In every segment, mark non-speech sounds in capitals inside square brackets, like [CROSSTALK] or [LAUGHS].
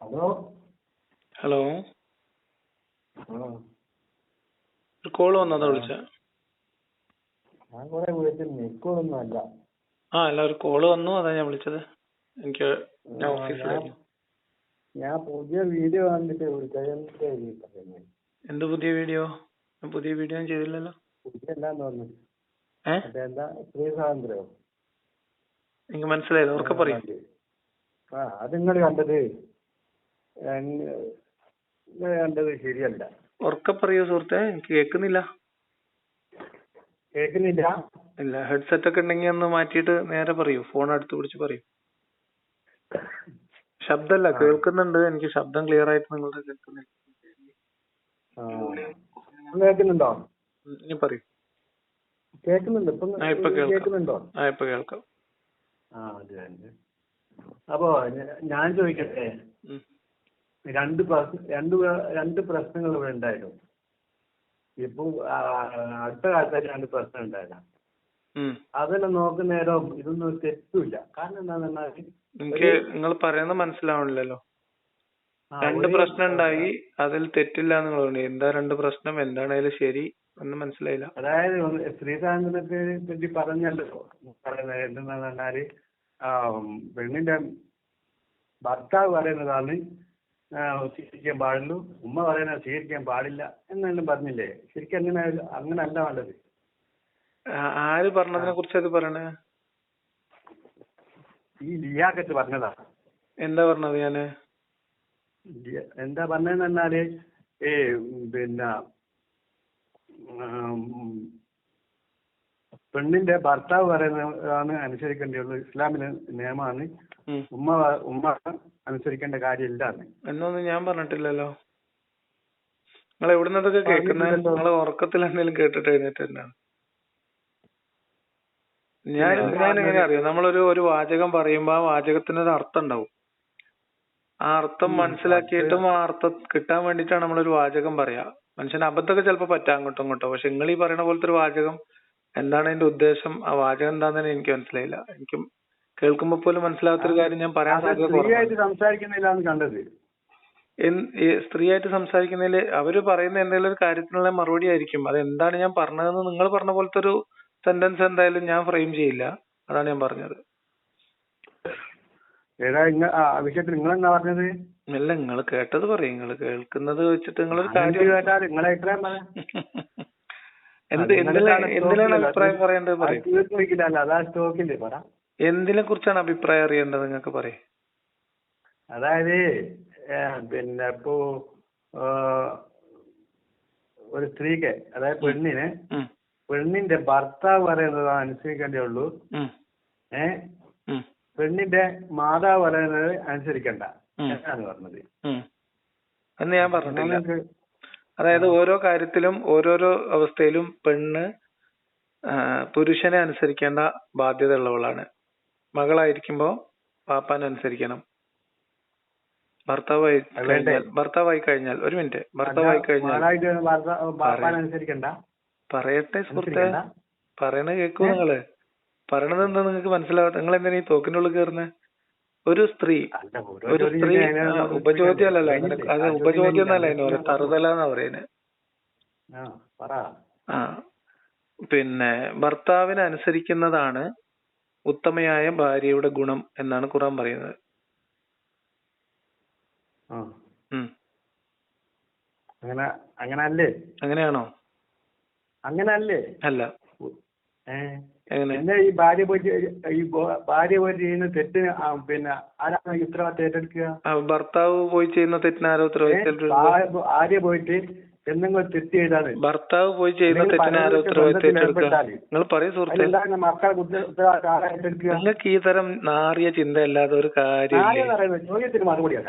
Hello. Hello. ഒരു call വന്നതാ വിളിച്ച. ഞാൻ കുറെ വിളിച്ചു നിൽക്കൊന്നും അല്ല ആ അല്ല ഒരു കോൾ വന്നു അതാ ഞാൻ വിളിച്ചത്. എനിക്ക് ഞാൻ ഓഫീസിലായിരുന്നു. ഞാൻ പുതിയ വീഡിയോ കണ്ടിട്ട് വിളിച്ചത് എന്താ പുതിയ വീഡിയോ? ഞാൻ പുതിയ വീഡിയോ ഒന്നും ചെയ്തില്ലല്ലോ. പുതിയ എന്താന്ന് പറഞ്ഞു? എന്താ സ്ത്രീ സ്വാതന്ത്ര്യോ. എനിക്ക് മനസ്സിലായില്ല ഉറക്കെ പറയും. ആ അത് നിങ്ങൾ കണ്ടത്. കണ്ടത് ശരിയല്ല. ഉറക്കെ പറയൂ സുഹൃത്തെ? എനിക്ക് കേൾക്കുന്നില്ല. കേൾക്കുന്നില്ല. ഇല്ല ഹെഡ്സെറ്റ് ഒക്കെ ഉണ്ടെങ്കിൽ ഒന്ന് മാറ്റിയിട്ട് നേരെ പറയൂ. ഫോൺ അടുത്ത് പിടിച്ച് പറയൂ. ശബ്ദമല്ല. കേൾക്കുന്നുണ്ട്. എനിക്ക് ശബ്ദം ക്ലിയർ ആയിട്ട് നിങ്ങളുടെ കേൾക്കുന്നില്ല. കേൾക്കുന്നുണ്ടോ? ഉം, ഇനി പറയൂ. കേൾക്കുന്നുണ്ട്. ഇപ്പൊ ആ ഇപ്പൊ കേൾക്കാം. കേൾക്കുന്നുണ്ടോ? ആ ഇപ്പൊ കേൾക്കാം. ആ അത് തന്നെ. അപ്പോ ഞാൻ ചോദിക്കട്ടെ. രണ്ട് പ്രശ്ന രണ്ട് രണ്ട് പ്രശ്നങ്ങൾ ഇവിടെ ഉണ്ടായിരുന്നു. ഇപ്പൊ അടുത്ത കാലത്തായിട്ട് രണ്ട് പ്രശ്നം ഉണ്ടായില്ല. അതെല്ലാം നോക്കുന്ന നേരം ഇതൊന്നും ഒരു തെറ്റുമില്ല കാരണം എന്താന്ന് പറഞ്ഞാൽ എനിക്ക് നിങ്ങൾ പറയുന്നത് മനസ്സിലാവണില്ലല്ലോ. രണ്ട് പ്രശ്നം ഉണ്ടായി അതിൽ തെറ്റില്ല എന്ന് നിങ്ങൾ പറഞ്ഞു എന്താ രണ്ട് പ്രശ്നം? എന്താണ് അതിൽ ശരി എന്ന് മനസ്സിലായില്ല. അതായത് ഒന്ന് സ്ത്രീ സ്വാതന്ത്ര്യത്തെ പറ്റി പറഞ്ഞല്ലോ. പറയുന്നത് എന്തെന്ന് പറഞ്ഞാൽ പെണ്ണിന്റെ ഭർത്താവ് പറയുന്നതാണ് സ്വീകരിക്കാൻ പാടുള്ളൂ. ഉമ്മ പറയുന്നത് സ്വീകരിക്കാൻ പാടില്ല എന്നെല്ലാം പറഞ്ഞില്ലേ? ശരിക്കും അങ്ങനെ അങ്ങനെ അല്ല വേണ്ടത്. ആര് പറഞ്ഞതിനെ കുറിച്ച് അത് പറയണേ? ഈ ലിയാക്കത്ത് പറഞ്ഞതാ. എന്താ പറഞ്ഞത് ഞാൻ? എന്താ പറഞ്ഞതെന്ന് പറഞ്ഞാൽ ഏ പിന്നെ പെണ്ണിന്റെ ഭർത്താവ് പറയുന്നതാണ് അനുസരിക്കേണ്ടിയുള്ളൂ ഇസ്ലാമിലെ നിയമമാണ്. ഉമ്മ ഉമ്മ അനുസരിക്കേണ്ട കാര്യമില്ല എന്നൊന്നും ഞാൻ പറഞ്ഞിട്ടില്ലല്ലോ. നിങ്ങൾ എവിടുന്നതൊക്കെ കേൾക്കുന്നത് നിങ്ങൾ ഉറക്കത്തിൽ എന്തെങ്കിലും കേട്ടിട്ട് എഴുന്നേറ്റാണ് ഞാൻ ഞാൻ എങ്ങനെ അറിയാം? നമ്മളൊരു ഒരു വാചകം പറയുമ്പോ ആ വാചകത്തിന് ഒരു അർത്ഥം ഉണ്ടാവും. ആ അർത്ഥം മനസ്സിലാക്കിയിട്ടും ആ അർത്ഥം കിട്ടാൻ വേണ്ടിയിട്ടാണ് നമ്മളൊരു വാചകം പറയാ. മനുഷ്യന് അബദ്ധമൊക്കെ ചിലപ്പോൾ പറ്റാം അങ്ങോട്ടും ഇങ്ങോട്ടും. പക്ഷെ നിങ്ങൾ ഈ പറയുന്ന പോലത്തെ ഒരു വാചകം എന്താണ് അതിന്റെ ഉദ്ദേശം? ആ വാചകം എന്താണെന്ന് എനിക്ക് മനസ്സിലായില്ല. എനിക്ക് കേൾക്കുമ്പോ പോലും മനസ്സിലാത്തൊരു കാര്യം ഞാൻ പറയാൻ സ്ത്രീയായിട്ട് സംസാരിക്കുന്നില്ലാന്ന് കണ്ടത്. സ്ത്രീയായിട്ട് സംസാരിക്കുന്നതിൽ അവർ പറയുന്ന എന്തെങ്കിലും ഒരു കാര്യത്തിനുള്ള മറുപടി ആയിരിക്കും. അത് എന്താണ് ഞാൻ പറഞ്ഞതെന്ന് നിങ്ങൾ പറഞ്ഞ പോലത്തെ ഒരു സെന്റൻസ് എന്തായാലും ഞാൻ ഫ്രെയിം ചെയ്യില്ല. അതാണ് ഞാൻ പറഞ്ഞത്. ഏതാ വിഷയത്തിൽ നിങ്ങൾ എന്താ പറഞ്ഞത്? അല്ല നിങ്ങൾ കേട്ടത് പറയും. നിങ്ങൾ കേൾക്കുന്നത് വെച്ചിട്ട് നിങ്ങൾ ഒരു എന്ത് എന്തിനാണ് അഭിപ്രായം പറയേണ്ടത് പറയും. അതാ സ്റ്റോക്കില്ലേ പറ. എന്തിനെ കുറിച്ചാണ് അഭിപ്രായം അറിയേണ്ടത് നിങ്ങൾക്ക് പറയും. അതായത് പിന്നെ ഇപ്പോ ഒരു സ്ത്രീക്ക് അതായത് പെണ്ണിന് പെണ്ണിന്റെ ഭർത്താവ് പറയുന്നത് അനുസരിക്കേണ്ടേ ഏ? പെണ്ണിന്റെ മാതാവ് പറയുന്നത് അനുസരിക്കണ്ട എന്നാണ് പറഞ്ഞത്. എന്ന് ഞാൻ പറഞ്ഞില്ല അതായത് ഓരോ കാര്യത്തിലും ഓരോരോ അവസ്ഥയിലും പെണ്ണ് പുരുഷനെ അനുസരിക്കേണ്ട ബാധ്യത ഉള്ളവളാണ് മകളായിരിക്കുമ്പോ പാപ്പാൻ അനുസരിക്കണം ഭർത്താവായി കഴിഞ്ഞാൽ ഭർത്താവായി കഴിഞ്ഞാൽ ഒരു മിനിറ്റ്. ഭർത്താവായി കഴിഞ്ഞാൽ പറയട്ടെ സുഹൃത്തെ. പറയണ കേക്കൂ നിങ്ങൾ? പറയണത് എന്താ നിങ്ങൾക്ക് മനസ്സിലാവാത്ത നിങ്ങൾ എന്തിനാ ഈ തോക്കിന്റെ ഉള്ളിൽ കയറുന്നത് ഒരു സ്ത്രീ. ഒരു സ്ത്രീ ഉപചോദ്യം അല്ലല്ലോ അത് ഉപചോദ്യം എന്നല്ല അതിന് പറയുന്നത് തറുതല എന്നാ പറയുന്നത് ആ പറ. ആ പിന്നെ ഭർത്താവിനെ അനുസരിക്കുന്നതാണ് ഉത്തമയായ ഭാര്യയുടെ ഗുണം എന്നാണ് ഖുറാൻ പറയുന്നത്. അങ്ങനെ അങ്ങനെ അല്ലേ അങ്ങനെയാണോ? അങ്ങനെ അല്ലേ. അല്ല പിന്നെ ഈ ഭാര്യ പോയിട്ട് ഈ ഭാര്യ പോയിട്ട് ചെയ്യുന്ന തെറ്റിന് പിന്നെ ആരാണ് ഉത്തരവാദിത്തം ഏറ്റെടുക്കുക? ഭർത്താവ് പോയി ചെയ്യുന്ന തെറ്റിന് ആരോ? ഉത്തരവാദിത്തം ഭാര്യ പോയിട്ട് എന്തെങ്കിലും തെറ്റ് ചെയ്താണ് ഭർത്താവ് പോയി ചെയ്യുന്ന തെറ്റിന് ആരോ നിങ്ങൾ പറയൂ സുഹൃത്തെ. നിങ്ങൾക്ക് ഈ തരം നാറിയ ചിന്ത അല്ലാതെ ഒരു കാര്യം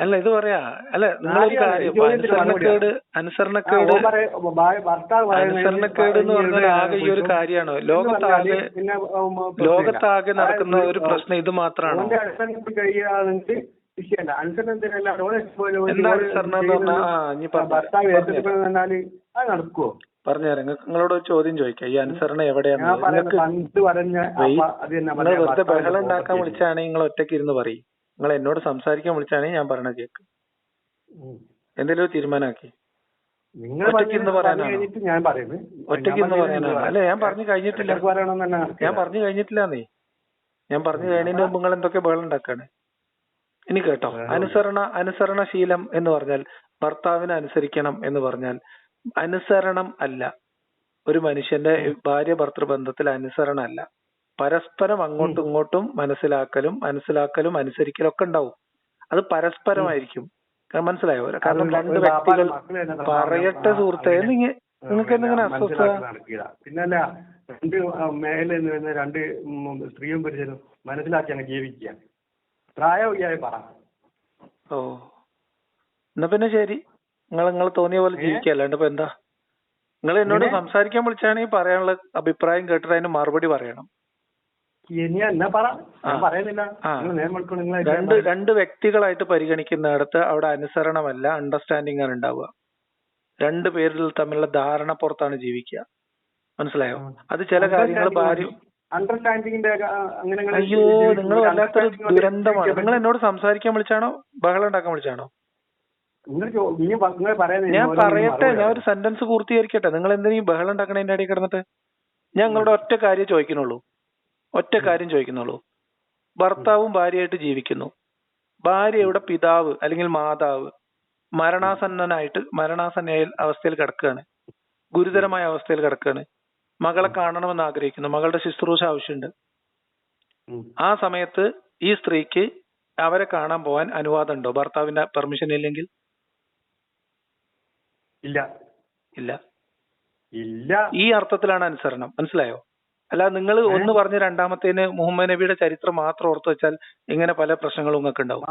അല്ല ഇത് പറയാ. അല്ല നിങ്ങളൊരു ഒരു കാര്യം അനുസരണക്കേട് അനുസരണക്കേട് അനുസരണക്കേട് എന്ന് പറഞ്ഞാൽ ആകെ ഈ ഒരു കാര്യമാണ്. ലോകത്താകെ. ലോകത്താകെ നടക്കുന്ന ഒരു പ്രശ്നം ഇത് മാത്രമാണ്. വിഷയമല്ല അനുസരണത്തിനല്ല ഓനെ പോലെ ഒരു എന്താ ഓന് അനുസരണം എന്ന് പറഞ്ഞാ? ആ, ഇനി ആ, പറഞ്ഞുതരാം. ഭർത്താവ് പറഞ്ഞുതരാം. ഏറ്റെടുക്കണം എന്നാൽ അത് നടക്കുവോ? പറഞ്ഞുതരാം നിങ്ങൾക്ക് നിങ്ങളോട് ചോദ്യം ചോദിക്കാം. ഈ അനുസരണ എവിടെയാണ് പറഞ്ഞ നിങ്ങൾ വെറുതെ ബഹളം ഉണ്ടാക്കാൻ. വിളിച്ചാണെങ്കിൽ നിങ്ങൾ ഒറ്റയ്ക്ക് ഇരുന്ന് പറയും. നിങ്ങൾ എന്നോട് സംസാരിക്കാൻ വിളിച്ചാണെങ്കിൽ ഞാൻ പറയണ കേക്ക്. എന്തെങ്കിലും ഒരു തീരുമാനമാക്കി. ഒറ്റയ്ക്ക് ഇരുന്ന് പറഞ്ഞു പറയാനാണോ? ഒറ്റയ്ക്ക് ഇന്ന് പറയാനാണ്? അല്ല ഞാൻ പറഞ്ഞു കഴിഞ്ഞിട്ടില്ല. ഞാൻ പറഞ്ഞു കഴിഞ്ഞിട്ടില്ലാന്നേ. ഞാൻ പറഞ്ഞു കഴിഞ്ഞതിന് മുമ്പ് നിങ്ങൾ എന്തൊക്കെ ബഹളം ഉണ്ടാക്കാണ്? ഇനി കേട്ടോ അനുസരണ അനുസരണശീലം എന്ന് പറഞ്ഞാൽ ഭർത്താവിനെ അനുസരിക്കണം എന്ന് പറഞ്ഞാൽ അനുസരണം അല്ല. ഒരു മനുഷ്യന്റെ ഭാര്യ ഭർത്തൃ ബന്ധത്തിൽ അനുസരണം അല്ല. പരസ്പരം അങ്ങോട്ടും ഇങ്ങോട്ടും മനസ്സിലാക്കലും മനസ്സിലാക്കലും അനുസരിക്കലും ഒക്കെ ഉണ്ടാവും. അത് പരസ്പരമായിരിക്കും. മനസ്സിലായോ? കാരണം രണ്ട് വ്യക്തികൾ പറയട്ടെ സുഹൃത്തെ നിങ്ങ നിങ്ങൾക്ക് എന്തെങ്കിലും അസ്വസ്ഥ പിന്നല്ല രണ്ട് മേലെ രണ്ട് സ്ത്രീയും പുരുഷനും മനസ്സിലാക്കി അങ്ങ് ജീവിക്കുക പ്രായമായി പറ ഓ. എന്നാ പിന്നെ ശരി. നിങ്ങൾ നിങ്ങൾ തോന്നിയ പോലെ ജീവിക്കുക അല്ലാണ്ട് ഇപ്പൊ എന്താ? നിങ്ങൾ എന്നോട് സംസാരിക്കാൻ വിളിച്ചാണെങ്കിൽ പറയാനുള്ള അഭിപ്രായം കേട്ടിട്ട് അതിന് മറുപടി പറയണം. രണ്ട് രണ്ട് വ്യക്തികളായിട്ട് പരിഗണിക്കുന്നിടത്ത് അവിടെ അനുസരണമല്ല അണ്ടർസ്റ്റാൻഡിംഗ് ആണ് ഉണ്ടാവുക. രണ്ട് പേരിൽ തമ്മിലുള്ള ധാരണ പുറത്താണ് ജീവിക്കുക. മനസ്സിലായോ? അത് ചില കാര്യങ്ങൾ ഭാര്യ അണ്ടർസ്റ്റാൻഡിങ്ങിന്റെ അങ്ങനെ അയ്യോ നിങ്ങൾ വല്ലാത്തൊരു ദുരന്തമാണ്. നിങ്ങൾ എന്നോട് സംസാരിക്കാൻ വിളിച്ചാണോ? ബഹളം ഉണ്ടാക്കാൻ വിളിച്ചാണോ? ഞാൻ പറയട്ടെ. ഞാൻ ഒരു സെന്റൻസ് പൂർത്തീകരിക്കട്ടെ. നിങ്ങൾ എന്തിനും ബഹളം ഉണ്ടാക്കണതിന്റെ ഇടയിൽ കിടന്നിട്ട്? ഞാൻ നിങ്ങളുടെ ഒറ്റ കാര്യം ചോദിക്കുന്നുള്ളൂ. ഒറ്റ കാര്യം ചോദിക്കുന്നുള്ളൂ. ഭർത്താവും ഭാര്യയായിട്ട് ജീവിക്കുന്നു. ഭാര്യയുടെ പിതാവ് അല്ലെങ്കിൽ മാതാവ് മരണാസന്നനായിട്ട് മരണാസന്ന അവസ്ഥയിൽ കിടക്കുകയാണ്. ഗുരുതരമായ അവസ്ഥയിൽ കിടക്കുകയാണ്. മകളെ കാണണമെന്ന് ആഗ്രഹിക്കുന്നു. മകളുടെ ശുശ്രൂഷ ആവശ്യമുണ്ട്. ആ സമയത്ത് ഈ സ്ത്രീക്ക് അവരെ കാണാൻ പോകാൻ അനുവാദം ഉണ്ടോ? ഭർത്താവിന്റെ പെർമിഷൻ ഇല്ലെങ്കിൽ? ഇല്ല. ഇല്ല. ഇല്ല. ഈ അർത്ഥത്തിലാണ് അനുസരണം. മനസ്സിലായോ? അല്ല നിങ്ങൾ ഒന്ന് പറഞ്ഞ് രണ്ടാമത്തേന് മുഹമ്മദ് നബിയുടെ ചരിത്രം മാത്രം ഓർത്തു വെച്ചാൽ ഇങ്ങനെ പല പ്രശ്നങ്ങളും നിങ്ങൾക്ക് ഉണ്ടാവും.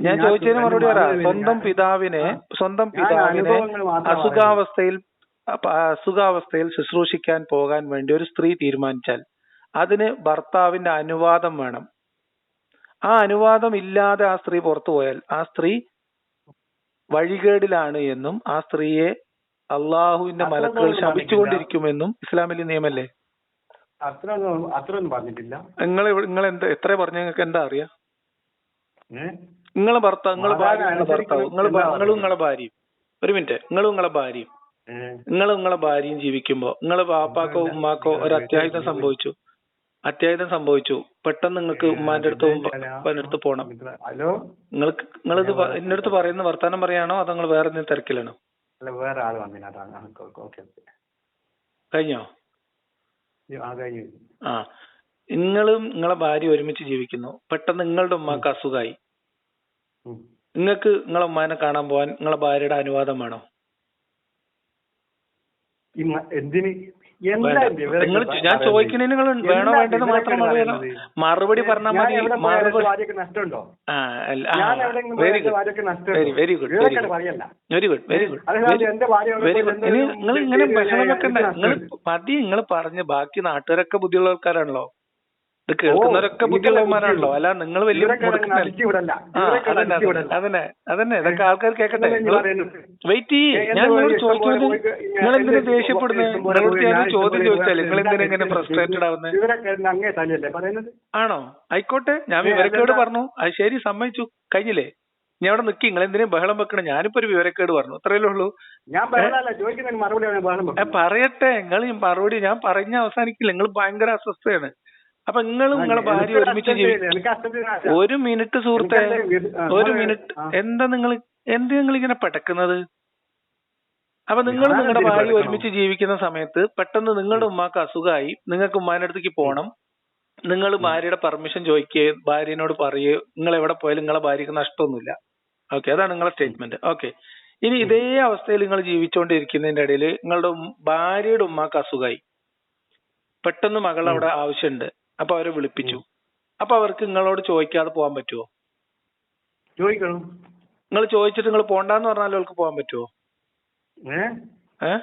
ഞാൻ ചോദിച്ചതിന് മറുപടി പറയാം സ്വന്തം പിതാവിനെ സ്വന്തം പിതാവിനെ അസുഖാവസ്ഥയിൽ അപ്പ അസുഖാവസ്ഥയിൽ ശുശ്രൂഷിക്കാൻ പോകാൻ വേണ്ടി ഒരു സ്ത്രീ തീരുമാനിച്ചാൽ അതിന് ഭർത്താവിന്റെ അനുവാദം വേണം. ആ അനുവാദം ഇല്ലാതെ ആ സ്ത്രീ പുറത്തു പോയാൽ ആ സ്ത്രീ വഴികേടിലാണ് എന്നും ആ സ്ത്രീയെ അള്ളാഹുവിന്റെ മലക്കുകൾ ശമിച്ചുകൊണ്ടിരിക്കുമെന്നും ഇസ്ലാമിലെ നിയമല്ലേ? പറഞ്ഞിട്ടില്ല. നിങ്ങൾ നിങ്ങൾ എന്താ എത്ര പറഞ്ഞ? നിങ്ങൾക്ക് എന്താ അറിയാ? നിങ്ങളെ ഭർത്താവ് നിങ്ങളെ ഭാര്യ നിങ്ങളെ ഭർത്താവ്. നിങ്ങളും നിങ്ങളെ ഭാര്യയും. ഒരു മിനിറ്റ്. നിങ്ങളും നിങ്ങളെ ഭാര്യയും. നിങ്ങളും നിങ്ങളെ ഭാര്യയും ജീവിക്കുമ്പോ നിങ്ങളെ വാപ്പാക്കോ ഉമ്മാക്കോ ഒരു അത്യാഹിതം സംഭവിച്ചു. അത്യാഹിതം സംഭവിച്ചു. പെട്ടെന്ന് നിങ്ങൾക്ക് ഉമ്മാന്റെ അടുത്ത് ഉപ്പാന്റെ അടുത്ത് പോണം. ഹലോ? നിങ്ങൾക്ക് നിങ്ങളിത് എന്റെ അടുത്ത് പറയുന്ന വർത്താനം പറയാണോ? അതോ നിങ്ങൾ വേറെ എന്തെങ്കിലും തിരക്കിലാണോ? കഴിഞ്ഞോ? ആ നിങ്ങളും നിങ്ങളെ ഭാര്യ ഒരുമിച്ച് ജീവിക്കുന്നു. പെട്ടെന്ന് നിങ്ങളുടെ ഉമ്മാക്ക് അസുഖമായി. നിങ്ങൾക്ക് നിങ്ങളെ ഉമ്മാനെ കാണാൻ പോവാൻ നിങ്ങളെ ഭാര്യയുടെ അനുവാദം വേണോ? എന്തിന് നിങ്ങൾ ഞാൻ ചോദിക്കുന്നതിന് നിങ്ങൾ വേണോ വേണ്ടത് മാത്രം മറുപടി പറഞ്ഞാൽ മതി. Very good very good very good very good നിങ്ങൾ ഇങ്ങനെ ബഹളം വെക്കണ്ട. നിങ്ങൾ പതി മതി നിങ്ങൾ പറഞ്ഞ്. ബാക്കി നാട്ടുകാരൊക്കെ ബുദ്ധിയുള്ള ആൾക്കാരാണല്ലോ ഇത് കേൾക്കുന്നവരൊക്കെ ബുദ്ധിയുള്ളവന്മാരാണല്ലോ അല്ല നിങ്ങൾ വലിയ അതന്നെ അതന്നെ ഇതൊക്കെ ആൾക്കാർ കേൾക്കട്ടെ. വെയിറ്റ് ഞാൻ നിങ്ങളോട് ചോദിക്കുന്നത് നിങ്ങൾ എന്തിനാ ദേഷ്യപ്പെടുന്നത്? നിങ്ങളോട് ഞാൻ ചോദ്യം ചോദിച്ചാൽ നിങ്ങൾ എന്തിനാ ഇങ്ങനെ ഫ്രസ്ട്രേറ്റഡ് ആവുന്നത് ആണോ? ആയിക്കോട്ടെ. ഞാൻ വിവരക്കേട് പറഞ്ഞു. അത് ശരി സമ്മതിച്ചു. കഴിഞ്ഞില്ലേ? ഞാൻ അവിടെ നിൽക്കി നിങ്ങൾ എന്തിനും ബഹളം വെക്കണം? ഞാനിപ്പോ ഒരു വിവരക്കേട് പറഞ്ഞു. അത്രയല്ലേ ഉള്ളൂ. പറയട്ടെ. നിങ്ങൾ മറുപടി ഞാൻ പറഞ്ഞ അവസാനിക്കില്ല. നിങ്ങൾ ഭയങ്കര അസ്വസ്ഥയാണ്. അപ്പൊ നിങ്ങളും നിങ്ങളെ ഭാര്യ ഒരുമിച്ച്. ഒരു മിനിറ്റ് സുഹൃത്തെ ഒരു മിനിറ്റ്. എന്താ നിങ്ങൾ എന്ത് നിങ്ങൾ ഇങ്ങനെ പെടക്കുന്നത്? അപ്പൊ നിങ്ങൾ നിങ്ങളുടെ ഭാര്യ ഒരുമിച്ച് ജീവിക്കുന്ന സമയത്ത് പെട്ടെന്ന് നിങ്ങളുടെ ഉമ്മാക്ക് അസുഖമായി. നിങ്ങൾക്ക് ഉമ്മാന്റെ അടുത്തേക്ക് പോകണം നിങ്ങൾ ഭാര്യയുടെ പെർമിഷൻ ചോദിക്കുകയും ഭാര്യനോട് പറയുകയോ നിങ്ങൾ എവിടെ പോയാലും നിങ്ങളെ ഭാര്യക്ക് നഷ്ടമൊന്നുമില്ല. ഓക്കെ അതാണ് നിങ്ങളുടെ സ്റ്റേറ്റ്മെന്റ് ഓക്കെ ഇനി ഇതേ അവസ്ഥയിൽ നിങ്ങൾ ജീവിച്ചുകൊണ്ടിരിക്കുന്നതിന്റെ ഇടയിൽ നിങ്ങളുടെ ഭാര്യയുടെ ഉമ്മാക്ക് അസുഖമായി. പെട്ടെന്ന് മകൾ അവിടെ ആവശ്യമുണ്ട് അപ്പൊ അവരെ വിളിപ്പിച്ചു. അപ്പൊ അവർക്ക് നിങ്ങളോട് ചോദിക്കാതെ പോകാൻ പറ്റുമോ ചോദിക്കണം. നിങ്ങൾ ചോദിച്ചിട്ട് നിങ്ങൾ പോണ്ടെന്ന് പറഞ്ഞാൽ അവർക്ക് പോകാൻ പറ്റുമോ ഏ?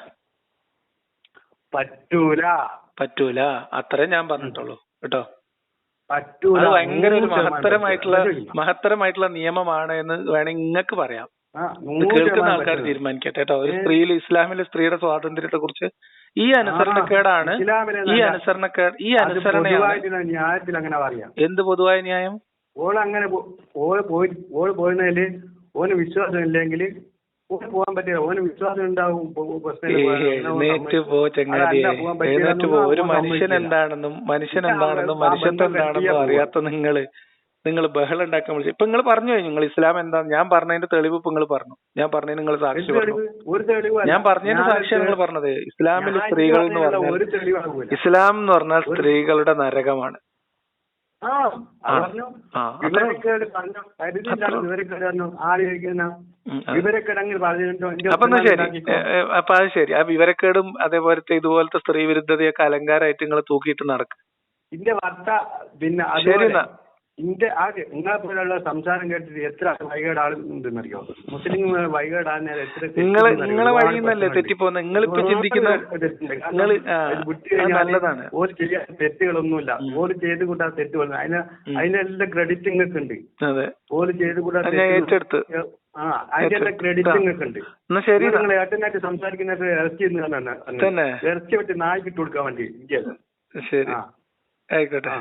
പറ്റൂല. പറ്റൂല. അത്രേ ഞാൻ പറഞ്ഞിട്ടുള്ളൂ. കേട്ടോ? പറ്റൂല. ഭയങ്കര ഒരു മഹത്തരമായിട്ടുള്ള മഹത്തരമായിട്ടുള്ള നിയമമാണ് എന്ന് വേണമെങ്കിൽ നിങ്ങൾക്ക് പറയാം. കേൾക്കുന്ന ആൾക്കാർ. തീരുമാനിക്കട്ടെ കേട്ടോ. ഒരു. സ്ത്രീയിൽ ഇസ്ലാമിലെ സ്ത്രീയുടെ സ്വാതന്ത്ര്യത്തെ കുറിച്ച് ഈ അനുസരണക്കേടാണ് ഈ അനുസരണക്കേട് ഈ അനുസരണ അനുസരണയാണ്. പൊതുവായിട്ടുള്ള ന്യായത്തിൽ അങ്ങനെ പറയാം. എന്ത് പൊതുവായ ന്യായം? ഓൾ അങ്ങനെ ഓൾ പോയി ഓൾ പോയിരുന്നതിൽ ഓന് വിശ്വാസം ഇല്ലെങ്കിൽ പോകാൻ പറ്റില്ല. ഓന് വിശ്വാസം ഉണ്ടാവും എഴുന്നേറ്റ് പോ എഴുന്നേറ്റ് ഒരു മനുഷ്യൻ എന്താണെന്നും മനുഷ്യൻ എന്താണെന്നും മനുഷ്യത്വം എന്താണെന്നും അറിയാത്ത നിങ്ങൾ. നിങ്ങൾ ബഹളം ഉണ്ടാക്കാൻ വിളിച്ചു ഇപ്പൊ നിങ്ങൾ പറഞ്ഞു കഴിഞ്ഞു നിങ്ങൾ ഇസ്ലാം എന്താ ഞാൻ പറഞ്ഞതിന്റെ തെളിവ് ഇപ്പൊ നിങ്ങൾ പറഞ്ഞു. ഞാൻ പറഞ്ഞതിന് നിങ്ങൾ സാക്ഷി പറഞ്ഞു. ഞാൻ പറഞ്ഞതിന്റെ സാക്ഷി നിങ്ങൾ പറഞ്ഞത്. ഇസ്ലാമിൽ സ്ത്രീകൾ എന്ന് പറഞ്ഞാൽ ഇസ്ലാം എന്ന് പറഞ്ഞാൽ സ്ത്രീകളുടെ നരകമാണ്. അപ്പൊ എന്നാ ശരി. അപ്പൊ അത് ശരി. ആ വിവരക്കേടും അതേപോലത്തെ ഇതുപോലത്തെ സ്ത്രീ വിരുദ്ധതയൊക്കെ അലങ്കാരമായിട്ട് നിങ്ങൾ തൂക്കിയിട്ട് നടക്കും. ശരി എന്നാ. ഇന്റെ ആകെ നിങ്ങളെ പോലുള്ള സംസാരം കേട്ടിട്ട് എത്ര വൈകേട് ആളുണ്ടെന്നറിയോ മുസ്ലിം വൈകേടാൻ എത്ര നിങ്ങൾ നിങ്ങളെ വഴിയിൽ നിന്നല്ലേ തെറ്റിപ്പോകുന്നത്? നിങ്ങളിപ്പോ ചിന്തിക്കുന്ന നല്ലതാണ്. ഓര് ചെയ്യാത്ത തെറ്റുകളൊന്നുമില്ല. ഓര് ചെയ്ത് കൂട്ടാ തെറ്റുകൾ അതിന് അതിനെല്ലാം ക്രെഡിറ്റ് നിങ്ങൾക്ക് ഉണ്ട് ഓര് ചെയ്ത് കൂട്ടാ ഏറ്റെടുത്ത്. നിങ്ങൾ ഏട്ടനായിട്ട് സംസാരിക്കുന്നത് ഇറച്ചി തന്നെ? ഇറച്ചി വെട്ടി നായ്ക്കിട്ട് കൊടുക്കാൻ വേണ്ടി. ശരി. ആയിക്കോട്ടെ.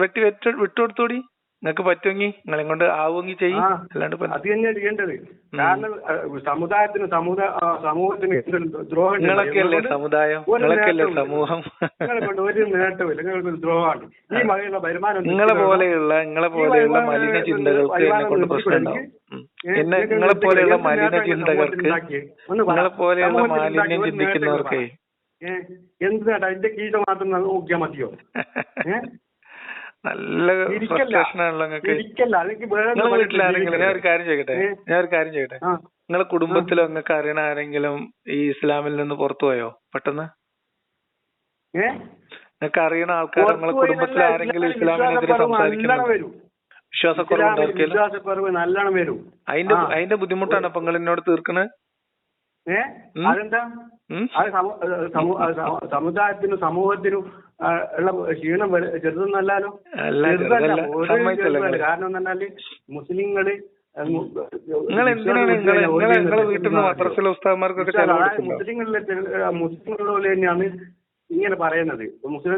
വെട്ടി വെച്ച് വിട്ടുകൊടുത്തോടി. നിങ്ങക്ക് പറ്റുമെങ്കിൽ നിങ്ങളെ കൊണ്ട് ആവുമെങ്കിൽ ചെയ്യും. അല്ലാണ്ട് അത് തന്നെയാണ് ചെയ്യേണ്ടത്. കാരണം സമുദായത്തിന് സമുദായ സമൂഹത്തിന് ദ്രോഹം ഉണ്ട്. നിങ്ങളൊക്കെ അല്ലേ അതുകൊണ്ട് സമുദായം? ഒരു നിങ്ങളൊക്കെ അല്ലേ നേട്ടവുമില്ല. സമൂഹം? ഒരു നേട്ടമില്ല നിങ്ങൾക്ക് ഒരു ദ്രോഹമാണ്. ഈ വകയുള്ള വരുമാനം നിങ്ങളെ പോലെയുള്ള നിങ്ങളെ പോലെയുള്ള മലിന ചിന്തകൾക്ക് എന്നെ കൊണ്ട് പ്രശ്നമുണ്ടാവും എന്നെ നിങ്ങളെ പോലെയുള്ള മലിന ചിന്തകൾക്ക്. നിങ്ങളെ പോലെയുള്ള മാലിന്യം ചിന്തിക്കുന്നവർക്കേ എന്ത് നേട്ടാ? എന്റെ കീഴ മാത്രം നോക്കിയാൽ മതിയോ? [LAUGHS] ഏ? നല്ല. ഫ്രസ്ട്രേഷൻ ആണല്ലോ നിങ്ങൾക്ക്. വീട്ടിൽ ആരെങ്കിലും? ഞാൻ ഒരു കാര്യം ചെയ്യട്ടെ ഞാൻ ഒരു കാര്യം ചെയ്യട്ടെ. നിങ്ങളെ കുടുംബത്തിൽ നിങ്ങൾക്ക് അറിയണ ആരെങ്കിലും ഈ ഇസ്ലാമിൽ നിന്ന് പുറത്തു പോയോ? പെട്ടെന്ന്? നിങ്ങൾക്ക് അറിയണ ആൾക്കാർ നിങ്ങളെ കുടുംബത്തിൽ ആരെങ്കിലും ഇസ്ലാമിനെതിരെ സംസാരിക്കുന്നു വിശ്വാസക്കുറവ് ഉണ്ടാക്കിയാലും അതിന്റെ അതിന്റെ ബുദ്ധിമുട്ടാണ് അപ്പൊ നിങ്ങൾ എന്നോട് തീർക്കണത് ഏ? ഉം. അതെന്താ? അത് സമൂ- സമൂ- സമൂ- സമുദായത്തിനും സമൂഹത്തിനും ഉള്ള ക്ഷീണം ചെറുതൊന്നല്ലാലോ. കാരണം എന്ന് പറഞ്ഞാൽ മുസ്ലിങ്ങൾ മുസ്ലിങ്ങളിലെ മുസ്ലിങ്ങളോട് തന്നെയാണ് ഇങ്ങനെ പറയുന്നത്. മുസ്ലിം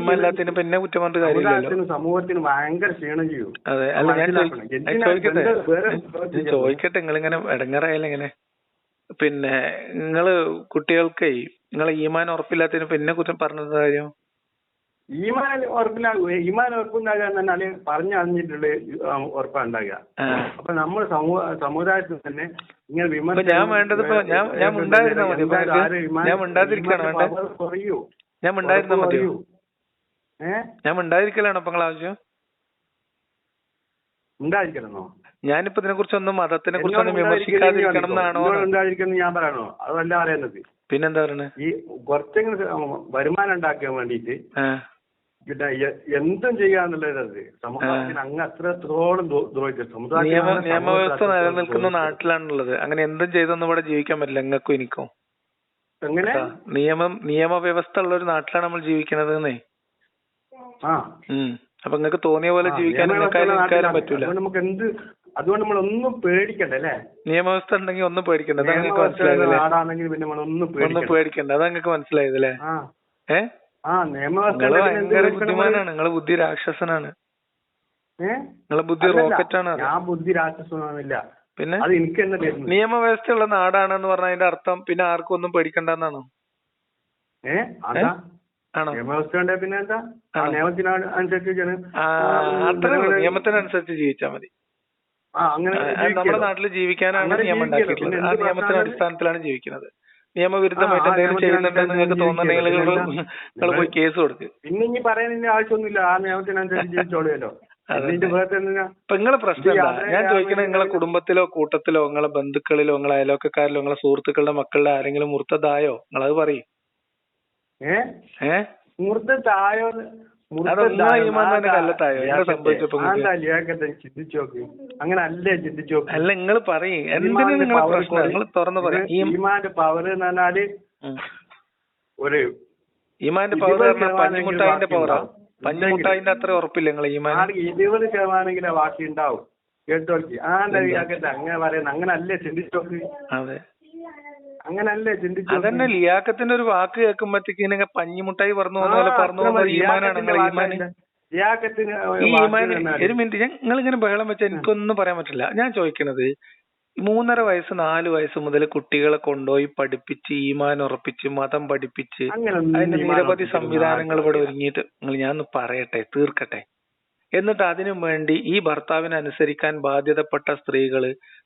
ഇമ്മല്ലാത്തിന് പിന്നെ കുറ്റം കാര്യമില്ലല്ലോ സമുദായത്തിനും സമൂഹത്തിന് ഭയങ്കര ക്ഷീണം ചെയ്യും. അതെ അല്ല ഞാൻ ചോദിക്കട്ടെ? നിങ്ങൾ ഇങ്ങനെ ഇടങ്ങറായാലും ഇങ്ങനെ പിന്നെ നിങ്ങൾ കുട്ടികൾക്കേ നിങ്ങളെ ഈമാൻ ഉറപ്പില്ലാത്തതിന് പിന്നെ കുറ്റം പറഞ്ഞത് കാര്യം? ഈമാൻ ഉറപ്പിലാകുക ഈമാൻ ഉറപ്പുണ്ടാകുക എന്ന് പറഞ്ഞാൽ പറഞ്ഞറിഞ്ഞിട്ടുള്ള ഉറപ്പാ ഉണ്ടാകുക. അപ്പൊ നമ്മൾ സമുദായത്തിൽ തന്നെ ഇങ്ങനെ വിമർശനം കുറയൂ. ഞാൻ മതിയോ. ഞാൻ ആവശ്യം? ഉണ്ടായിരിക്കണമെന്നോ ഞാനിപ്പോ ഇതിനെ കുറിച്ചൊന്നും മതത്തിനെ കുറിച്ചൊന്നും വിമർശിക്കാതിരിക്കണം എന്നാണോ എന്നോട് ഞാൻ പറയണോ? അതല്ല പറയുന്നത്. പിന്നെന്താ പറയണേ? ഈ കുറച്ചെങ്കിലും വരുമാനം ഉണ്ടാക്കാൻ വേണ്ടിയിട്ട് പിന്നെ എന്തും ചെയ്യാന്നുള്ളത് സമുദായത്തിന് അങ്ങ് അത്രത്തോളം ദ്രോഹിച്ചു നിയമ നിയമവ്യവസ്ഥ നിലനിൽക്കുന്ന നാട്ടിലാണുള്ളത്. അങ്ങനെ എന്തും ചെയ്തൊന്നും ഇവിടെ ജീവിക്കാൻ പറ്റില്ല. നിങ്ങൾക്കും എനിക്കും. എങ്ങനെ? നിയമം നിയമവ്യവസ്ഥ ഉള്ള ഒരു നാട്ടിലാണ് നമ്മൾ ജീവിക്കുന്നത് എന്നേ. അപ്പൊ നിങ്ങൾക്ക് തോന്നിയ പോലെ ജീവിക്കാൻ നിൽക്കാനും നാട്ടിലാണ്. പറ്റൂല. നമുക്ക് എന്ത് അതുകൊണ്ട് നമ്മൾ ഒന്നും പേടിക്കണ്ട അല്ലേ? നിയമവ്യവസ്ഥ ഉണ്ടെങ്കിൽ ഒന്നും പേടിക്കണ്ട. അതാ നിങ്ങൾക്ക് പിന്നെ ഒന്നും പേടിക്കണ്ട. അതാ നിങ്ങൾക്ക് മനസ്സിലായതല്ലേ? ആ. ഏ? ആ നിങ്ങൾ ബുദ്ധി രാക്ഷസനാണ്? നിങ്ങളെ ബുദ്ധി റോക്കറ്റാണ് റോക്കറ്റ് ആണ് ഞാൻ ബുദ്ധി രാക്ഷസനാണില്ല. പിന്നെ? അത് എനിക്ക് തന്നെ നിയമവ്യവസ്ഥയുള്ള നാടാണെന്ന് പറഞ്ഞ അതിന്റെ അർത്ഥം പിന്നെ ആർക്കും ഒന്നും പേടിക്കണ്ടെന്നാണോ? നിയമത്തിനനുസരിച്ച് ജീവിച്ചാ മതി. നമ്മുടെ നാട്ടിൽ ജീവിക്കാനാണ് നിയമം ഉണ്ടാക്കിയിട്ടുള്ളത്. ആ നിയമത്തിന്റെ അടിസ്ഥാനത്തിലാണ് ജീവിക്കുന്നത്. നിയമവിരുദ്ധമായിട്ട് എന്തെങ്കിലും ചെയ്യുന്നുണ്ടെന്ന് നിങ്ങൾക്ക് തോന്നുന്നുണ്ടെങ്കിൽ നിങ്ങൾ പോയി കേസ് കൊടുക്ക്. പിന്നെ ഇനി പറയുന്നതിന്റെ ആവശ്യമൊന്നുമില്ല. ആ നിയമത്തിനനുസരിച്ച് ജീവിച്ചോളുമല്ലോ. ഇപ്പൊ നിങ്ങളെ പ്രശ്നം എന്താ? ഞാൻ ചോദിക്കുന്നത് യാതൊരു നിങ്ങളെ കുടുംബത്തിലോ കൂട്ടത്തിലോ നിങ്ങളെ ബന്ധുക്കളിലോ നിങ്ങളെ അയലോക്കക്കാരിലോ നിങ്ങളെ സുഹൃത്തുക്കളുടെ മക്കളുടെ ആരെങ്കിലും മുർത്തതായോ? നിങ്ങളത് പറയും. ഏഹ് ഏ? ചിന്തിച്ചു നോക്ക്. അങ്ങനെ അല്ലേ ചിന്തിച്ചു നോക്ക്? അല്ല നിങ്ങൾ പറയും. തുറന്നു പറയാം. ഈമാന്റെ പവർ എന്ന് പറഞ്ഞാൽ ഒരു ഈമാന്റെ പവർ പഞ്ഞിമുട്ടായിന്റെ പവറാ. പഞ്ഞിമുട്ടായിന്റെ അത്ര ഉറപ്പില്ല നിങ്ങൾ ഈമാൻ ഇരുപത് ശതമാനെങ്കിലും ബാക്കി ഉണ്ടാവും കേട്ടോ ആ അങ്ങനെ പറയുന്ന അങ്ങനെ അല്ലേ ചിന്തിച്ചു നോക്ക്. അതെ. അങ്ങനെ അല്ലേ ചിന്തിച്ചു അതന്നെ ലിയാക്കത്തിന്റെ ഒരു വാക്ക് കേൾക്കുമ്പോഴത്തേക്ക് ഇങ്ങനെ പഞ്ഞിമുട്ടായി പറഞ്ഞു പോകുന്ന പോലെ പറഞ്ഞു പോകുന്ന ഈമാനാണ് നിങ്ങളെ ലിയാക്കത്തിന് ഈ ഈമാന് ഒരു മിനിറ്റ് നിങ്ങൾ ഇങ്ങനെ ബഹളം വെച്ചാൽ എനിക്കൊന്നും പറയാൻ പറ്റില്ല. ഞാൻ ചോദിക്കണത് മൂന്നര വയസ്സ് നാല് വയസ്സ് മുതൽ കുട്ടികളെ കൊണ്ടുപോയി പഠിപ്പിച്ച് ഈമാൻ ഉറപ്പിച്ച് മതം പഠിപ്പിച്ച് അതിന്റെ നിരവധി സംവിധാനങ്ങൾ ഇവിടെ ഒരുങ്ങിയിട്ട് നിങ്ങൾ ഞാൻ ഒന്ന് പറയട്ടെ തീർക്കട്ടെ. എന്നിട്ട് അതിനു വേണ്ടി ഈ ഭർത്താവിനെ അനുസരിക്കാൻ ബാധ്യതപ്പെട്ട സ്ത്രീകൾ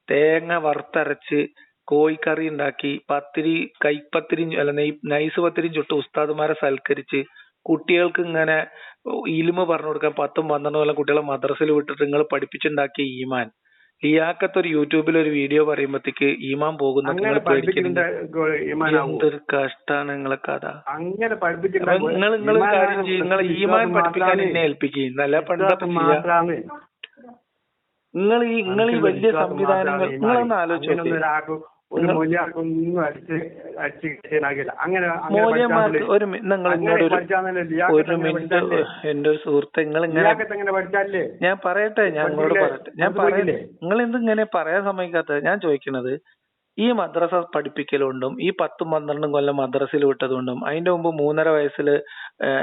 തേങ്ങ വറുത്തരച്ച് കോഴിക്കറി ഉണ്ടാക്കി പത്തിരി കൈപ്പത്തിരി അല്ല നെയ് നൈസ് പത്തിരിയും ചുട്ട് ഉസ്താദുമാരെ സൽക്കരിച്ച് കുട്ടികൾക്ക് ഇങ്ങനെ ഇലിമ പറഞ്ഞു കൊടുക്കാൻ പത്തും പന്ത്രണ്ടും കൊല്ലം കുട്ടികളെ മദ്രസയിൽ വിട്ടിട്ട് നിങ്ങൾ പഠിപ്പിച്ചുണ്ടാക്കിയ ഈമാൻ. ലിയാക്കത്ത് ഒരു യൂട്യൂബിൽ ഒരു വീഡിയോ പറയുമ്പോഴത്തേക്ക് ഈമാൻ പോകുന്ന എന്തൊരു കഷ്ടാണ് നിങ്ങളെ കഥ. അങ്ങനെ നിങ്ങൾ നിങ്ങൾ കാര്യം ചെയ്യും നിങ്ങൾ ഈമാൻ പഠിപ്പിക്കാൻ എന്നെ ഏൽപ്പിക്കും. നല്ല പണ്ടത്തെ നിങ്ങൾ ഈ നിങ്ങൾ ഈ വലിയ സംവിധാനങ്ങൾ നിങ്ങളൊന്ന് ആലോചിച്ചു ഒരു മൂല്യാർക്കൊന്നും അടിച്ച് അടിച്ച് അങ്ങനെ ഒരു മി- നിങ്ങൾ അങ്ങനെ എന്നോട് ഒരു പഠിച്ചാലല്ലേ ഒരു അങ്ങനെ മിനിറ്റ് പഠിച്ചാലേ? എന്റെ ഒരു സുഹൃത്തെ നിങ്ങൾ ഇങ്ങനെ അങ്ങനെ പഠിച്ചാലേ? ഞാൻ പറയട്ടെ ഞാൻ നിങ്ങളോട്? പറയട്ടെ. ഞാൻ അത് പറയട്ടെ നിങ്ങൾ എന്ത് ഇങ്ങനെ പറയാൻ സമ്മതിക്കാത്തത്? ഞാൻ ചോദിക്കുന്നത് ഈ മദ്രസ പഠിപ്പിക്കലുകൊണ്ടും ഈ പത്തും പന്ത്രണ്ടും കൊല്ലം മദ്രസയിൽ വിട്ടതുകൊണ്ടും അതിന്റെ മുമ്പ് മൂന്നര വയസ്സിൽ